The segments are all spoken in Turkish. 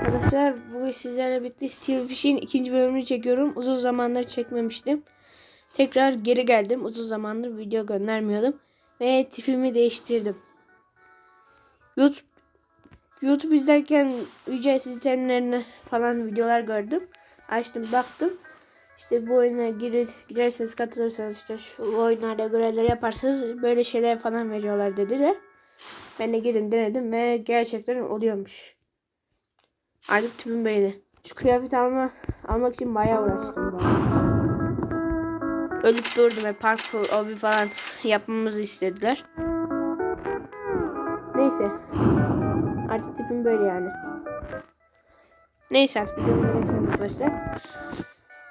arkadaşlar. Bugün sizlerle birlikte Steel Fish'in ikinci bölümünü çekiyorum. Uzun zamandır çekmemiştim. Tekrar geri geldim. Uzun zamandır video göndermiyordum. Ve tipimi değiştirdim. YouTube YouTube izlerken ücretsiz sistemlerine falan videolar gördüm. Açtım baktım. İşte bu oyuna girir, girerseniz katılırsanız işte şu oyunlarda görevler yaparsanız böyle şeyler falan veriyorlar dediler. Ben de girin denedim ve gerçekten oluyormuş. Artık tipim belli. Şu kıyafet alma, almak için bayağı uğraştım ben. Ölüp durdum ve parkur obi falan yapmamızı istediler. Neyse. Artık tipim böyle yani. Neyse artık arkadaşlar.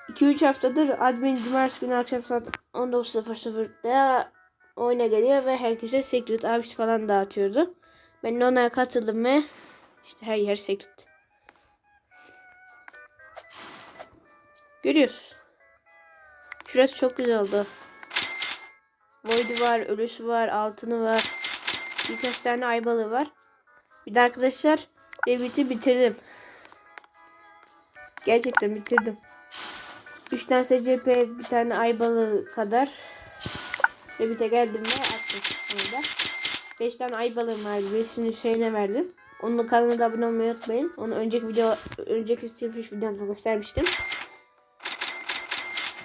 2-3 haftadır admin cumartesi günü akşam saat 19.00'da oyuna geliyor ve herkese secret abis falan dağıtıyordu. Ben de onlara katıldım ve işte her yer secret. Görüyorsun. Şurası çok güzel oldu. Void'i var, ölüsü var, altını var. Birkaç tane ay balığı var. Bir de arkadaşlar Rabbit'i bitirdim. Gerçekten bitirdim. 3 tane SCP, bir tane ay balığı kadar Rabbit'e geldim ve attım. Burada. 5 tane ay balığım vardı. Birisini Hüseyin'e verdim. Onun kanalına da abone olmayı unutmayın. Onu önceki video, önceki Steelfish videomda göstermiştim.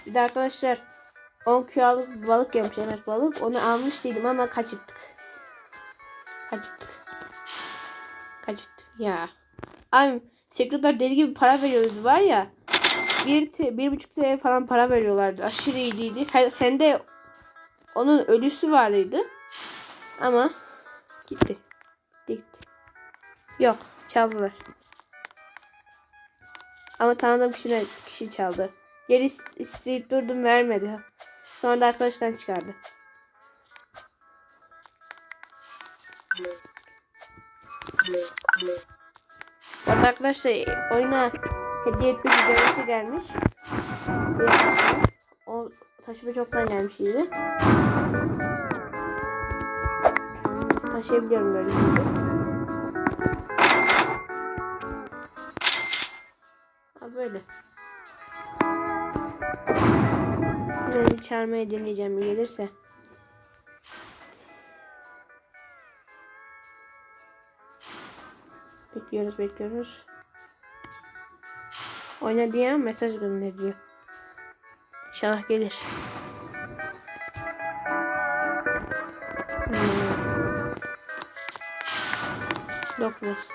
Bir de arkadaşlar 10 kiloluk bir balık yemiş Enes balık. Onu almış değilim ama kaçırttık. Kaçırttık. Kaçırttık ya. Abi sekreter deli gibi para veriyordu var ya. Bir, te, bir buçuk TL falan para veriyorlardı. Aşırı iyiydi. Hem- de onun ölüsü vardı. Ama gitti. Gitti. Yok çaldılar. Ama tanıdığım kişi, kişi çaldı. Geri is- isteyip durdum vermedi. Sonra da arkadaştan çıkardı. Arada arkadaşlar oyuna hediye etme videosu gelmiş. O taşıma çoktan gelmişydi. Taşıyabiliyorum böyle. Ha böyle. Çağırmayı deneyeceğim gelirse. Bekliyoruz bekliyoruz. Oyna diye mesaj gönder diyor. İnşallah gelir. Hmm. Dokuz.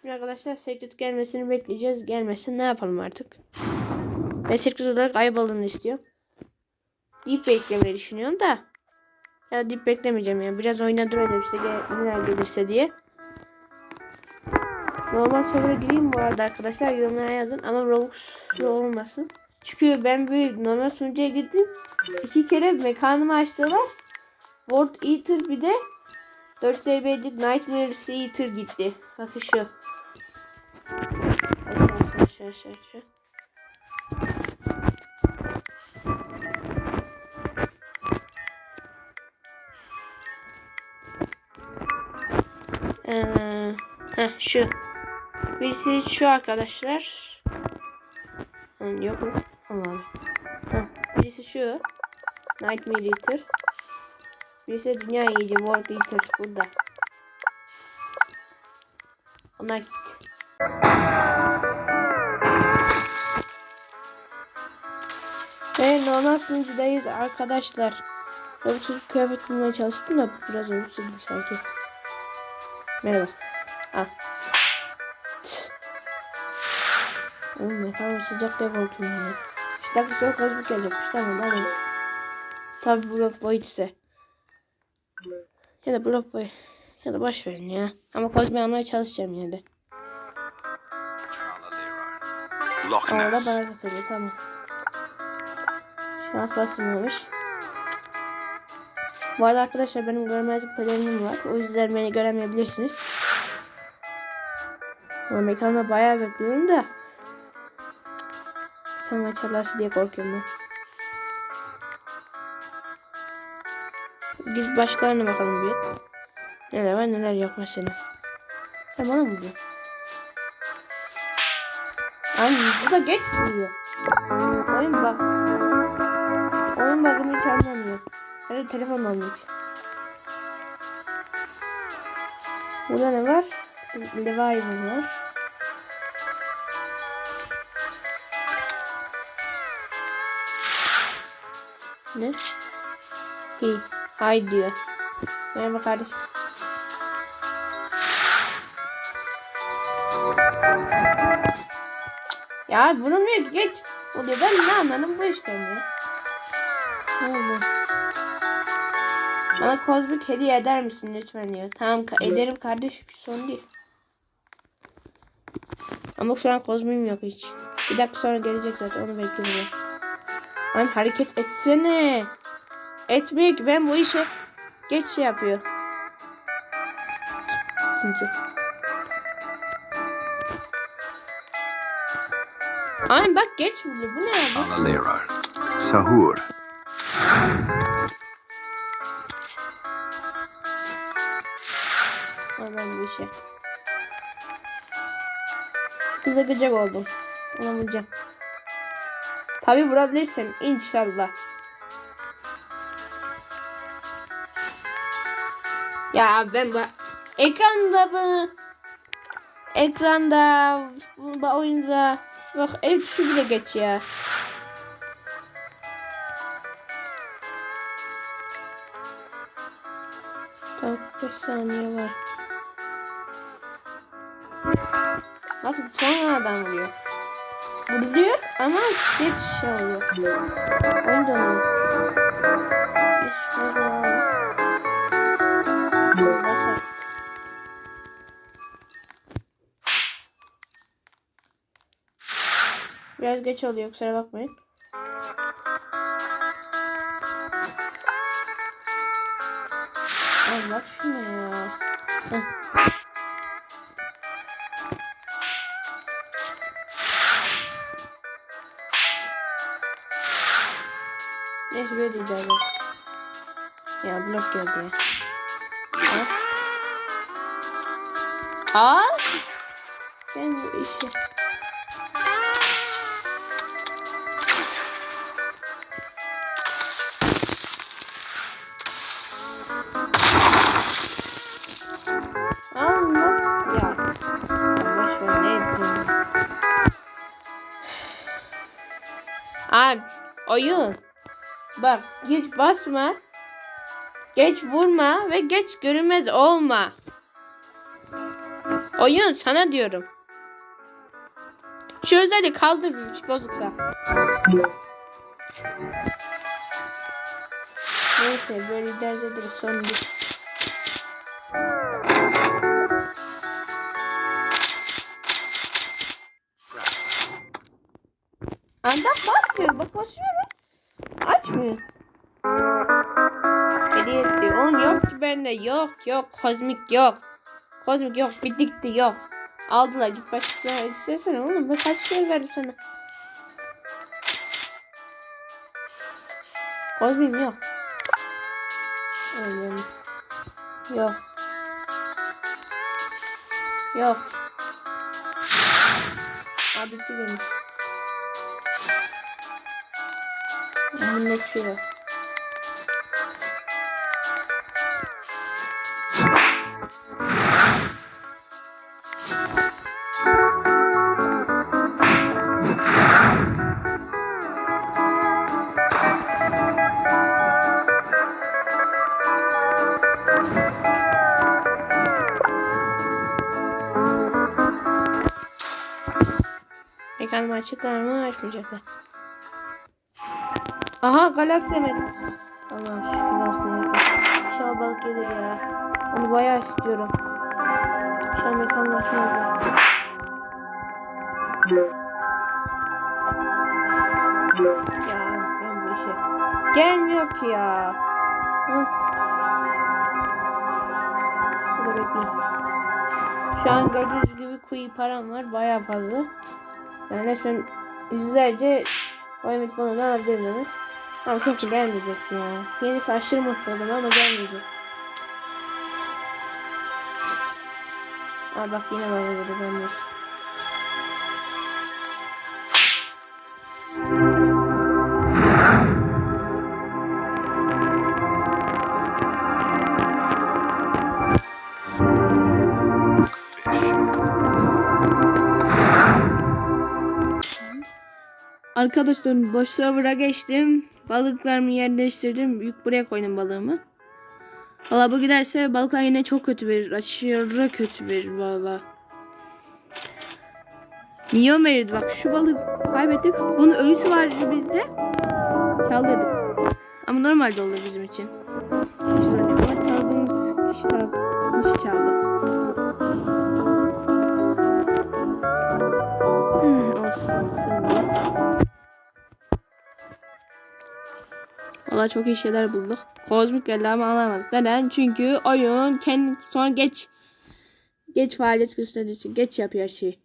Şimdi arkadaşlar secret gelmesini bekleyeceğiz. Gelmesin ne yapalım artık. Ben secret olarak ay balığını istiyorum. Deep beklemeyi düşünüyorum da. Ya deep beklemeyeceğim yani. Biraz oyna duralım işte neler gelirse diye. Normal server'a gireyim bu arada arkadaşlar. Yorumlara yazın ama Robux'lu olmasın. Çünkü ben bir normal sunucuya girdim. İki kere mekanımı açtılar. World Eater bir de 4 ZB'lik Nightmare Eater gitti. Bakın şu. Arkadaşlar arkadaşlar. Heh, şu. Birisi şu arkadaşlar. Ha, yok mu? Allah. Heh, birisi şu. Nightmare Eater. Birisi Dünya Yiyici World Eater burada. Onlar gitti. Ve normal sunucudayız arkadaşlar. Bir kıyafet bulmaya çalıştım da biraz Robux'uzum sanki. Merhaba. Ah. Oğlum kadar sıcak diye korkuyorum ya. 3 dakika sonra kozmik gelecekmiş tamam alırız. Tabi blok boy ise. Ya da blok boy. Ya da boş verin ya. Ama kozmi almaya çalışacağım yine de. Loch Ama da Ness. bana katılıyor tamam. Şans basılmamış. Bu arada arkadaşlar benim görmezlik pelerinim var. O yüzden beni göremeyebilirsiniz. Ama mekanda bayağı bekliyorum da. Tam açarlarsa diye korkuyorum ben. Biz başkalarına bakalım bir. Neler var neler yok mesela. Sen bana mı vuruyor? Ay bu da geç vuruyor. Oyun bak. Oyun bakımı hiç anlamıyor. Hadi telefon almış. Burada ne var? Leviathan var. Ne? Hi. Hay diyor. Merhaba kardeşim. Ya vurulmuyor ki geç. O diyor ben ne anladım bu işten ya. Bana kozmik hediye eder misin lütfen diyor. Tamam ederim kardeşim sorun değil. Ama şu an kozmim yok hiç. Bir dakika sonra gelecek zaten onu bekliyorum. Lan hareket etsene. Etmiyor ki ben bu işe geç şey yapıyor. Çünkü. Ay bak geç vurdu. Bu ne ya bu? Alalero. Sahur. Ay ben bu işe. Kıza gıcık oldum. Ona vuracağım. Tabi vurabilirsem inşallah. Ya ben bu ekranda bu ekranda bu oyunda bak hepsi bile geç ya. Tamam 5 saniye var. Bak sonradan vuruyor. Vuruyor ama geç şey oluyor. Oyun dönüyor. Biraz geç oluyor kusura bakmayın. Ay bak şuna ya. Heh. Değil abi. Ya blok geldi. Al. Al. Ben bu işi. Abi oyun. Bak geç basma. Geç vurma ve geç görünmez olma. Oyun sana diyorum. Şu özelliği kaldır hiç bozuksa. Neyse böyle idare ederiz son bir. Basmıyor. Bak basıyorum. Açmıyor. Hediye. Oğlum yok ki bende. Yok yok. Kozmik yok. Kozmik yok. Bitikti yok. Aldılar. Git başkasına istesene oğlum. Ben kaç kere verdim sana. Kozmik yok. Oğlum. Yok. Yok. Adresi gelmiş. Anlaşıyor. Ekranımı açıklar mı açmayacaklar. Aha galaksi emet. Allah şükür olsun. İnşallah balık gelir ya. Onu bayağı istiyorum. Şu an mekanlaşmazlar. Ya ben bu işe. Gelmiyor ki ya. Hı. Burada. Şu an gördüğünüz gibi kuyu param var. Bayağı fazla. Yani resmen yüzlerce Oyun bitmeden alabilirim demiş. Ama keşke gelmeyecek ya. Yenisi aşırı mutlu oldum ama gelmeyecek. Aa bak yine bana de. Fish. Arkadaşlar boş server'a geçtim. Balıklarımı yerleştirdim. Yük buraya koydum balığımı. Valla bu giderse balıklar yine çok kötü verir. Aşırı kötü verir valla. Milyon verirdi bak şu balığı kaybettik. Bunun ölüsü vardı bizde. Çaldırdık. Ama normalde olur bizim için. İşte. Ama çaldığımız kişi kişi çaldı. Valla çok iyi şeyler bulduk. Kozmik ama alamadık. Neden? Çünkü oyun kendi sonra geç geç faaliyet gösterdiği için geç yapıyor şeyi.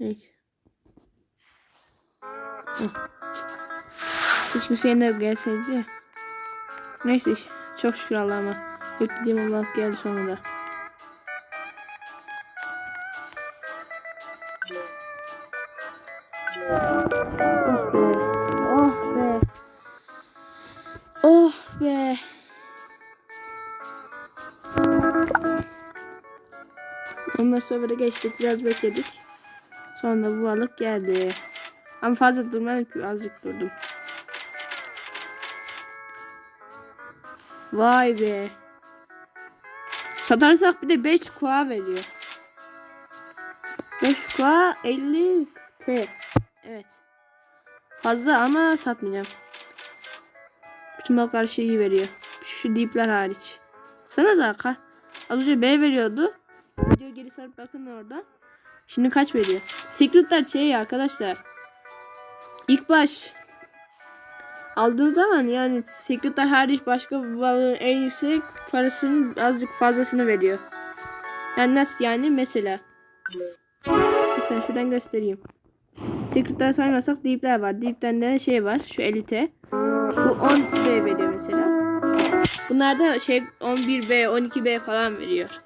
Neyse. Hı. Hiç Hüseyin de gelseydi. Neyse çok şükür Allah'ıma. Beklediğim Allah geldi sonunda. Da geçtik. Biraz bekledik. Sonra bu balık geldi. Ama fazla durmadım ki azıcık durdum. Vay be. Satarsak bir de 5 kuğa veriyor. 5 kuğa 50 T. Evet. Fazla ama satmayacağım. Bütün balıklar şeyi veriyor. Şu dipler hariç. Zaka. Az önce B veriyordu. Geri sarıp bakın orada. Şimdi kaç veriyor? Secretler şey arkadaşlar. İlk baş aldığınız zaman yani Secretler hariç başka balığın en yüksek parasının azıcık fazlasını veriyor. Yani nasıl yani mesela. Mesela şuradan göstereyim. Secret'ları saymasak Deep'ler var. Deep'ten de şey var. Şu elite. Bu 10 B veriyor mesela. Bunlar da şey 11 B, 12 B falan veriyor.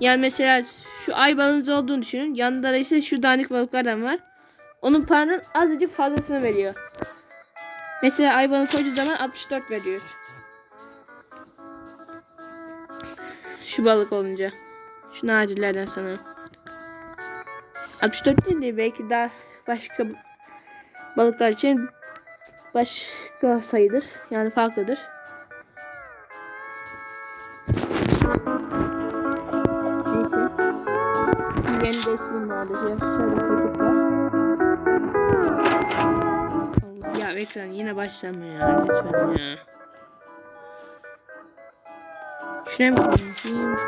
Yani mesela şu ay balığınız olduğunu düşünün. Yanında da ise şu dandik balıklardan var. Onun paranın azıcık fazlasını veriyor. Mesela ay balığı koyduğu zaman 64 veriyor. Şu balık olunca. Şu nadirlerden sanırım. 64 değil de belki daha başka balıklar için başka sayıdır. Yani farklıdır. Değiştireyim vardı. Şöyle. Allah. Ya ekran yine başlamıyor ya. Lütfen ya. Şuraya mı koyayım? Şuraya mı?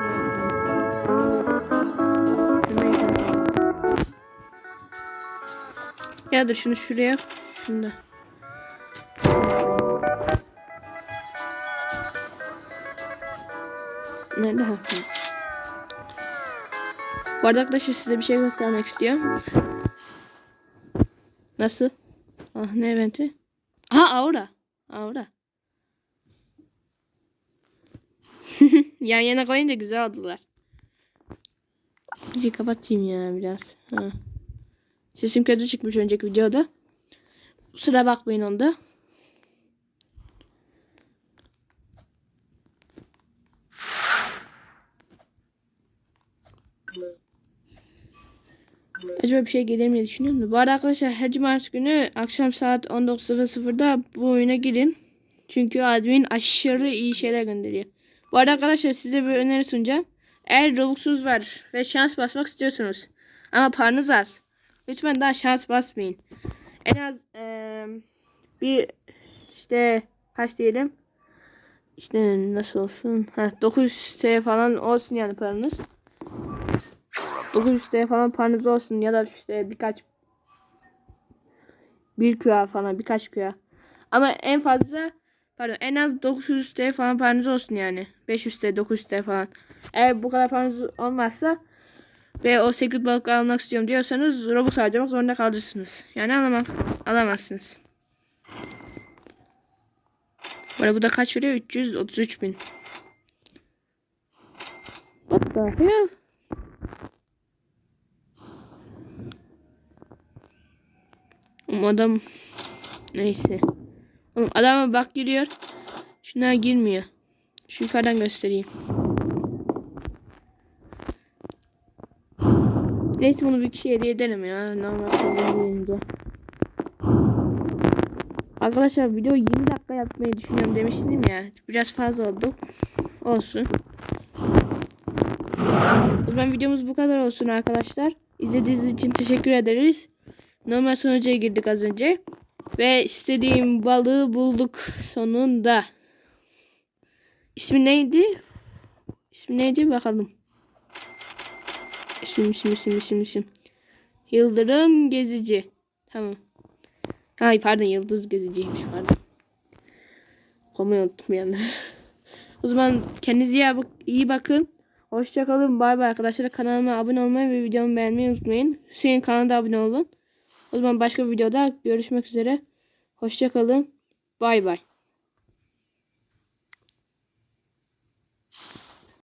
Ya dur şunu şuraya. Şunu da. Nerede? Ha. Arkadaşlar size bir şey göstermek istiyorum. Nasıl? Ah ne eventi? Aha aura. Aura. Yan yana koyunca güzel oldular. Bir kapatayım ya biraz. Ha. Sesim kötü çıkmış önceki videoda. Kusura bakmayın onda. Acaba bir şey gelir mi düşünüyorum. Bu arada arkadaşlar her cumartesi günü akşam saat 19.00'da bu oyuna girin. Çünkü admin aşırı iyi şeyler gönderiyor. Bu arada arkadaşlar size bir öneri sunacağım. Eğer Robux'unuz var ve şans basmak istiyorsunuz ama paranız az. Lütfen daha şans basmayın. En az eee, bir işte kaç diyelim. İşte nasıl olsun? Ha, 900 TL falan olsun yani paranız. 900 TL falan paranız olsun ya da işte birkaç bir küya falan birkaç küya. Ama en fazla pardon en az 900 TL falan paranız olsun yani. 500 TL 900 TL falan. Eğer bu kadar paranız olmazsa ve o secret balık almak istiyorum diyorsanız Robux harcamak zorunda kalırsınız. Yani alamam, alamazsınız. Böyle bu da kaç veriyor? 333 bin. What the hell? Oğlum adam neyse. Oğlum adama bak giriyor. Şuna girmiyor. Şu yukarıdan göstereyim. Neyse bunu bir kişiye hediye ederim ya. Normal kullanınca. Arkadaşlar video 20 dakika yapmayı düşünüyorum demiştim ya. Biraz fazla oldu. Olsun. O zaman videomuz bu kadar olsun arkadaşlar. İzlediğiniz için teşekkür ederiz. Normal sonuca girdik az önce. Ve istediğim balığı bulduk sonunda. İsmi neydi? İsmi neydi bakalım. İsim isim isim isim isim. Yıldırım Gezici. Tamam. Ay pardon Yıldız Geziciymiş pardon. Konuyu unuttum anda. o zaman kendinize iyi, bak- iyi bakın. Hoşçakalın. Bay bay arkadaşlar. Kanalıma abone olmayı ve videomu beğenmeyi unutmayın. Hüseyin kanalına abone olun. O zaman başka videoda görüşmek üzere. Hoşçakalın. Bay bay.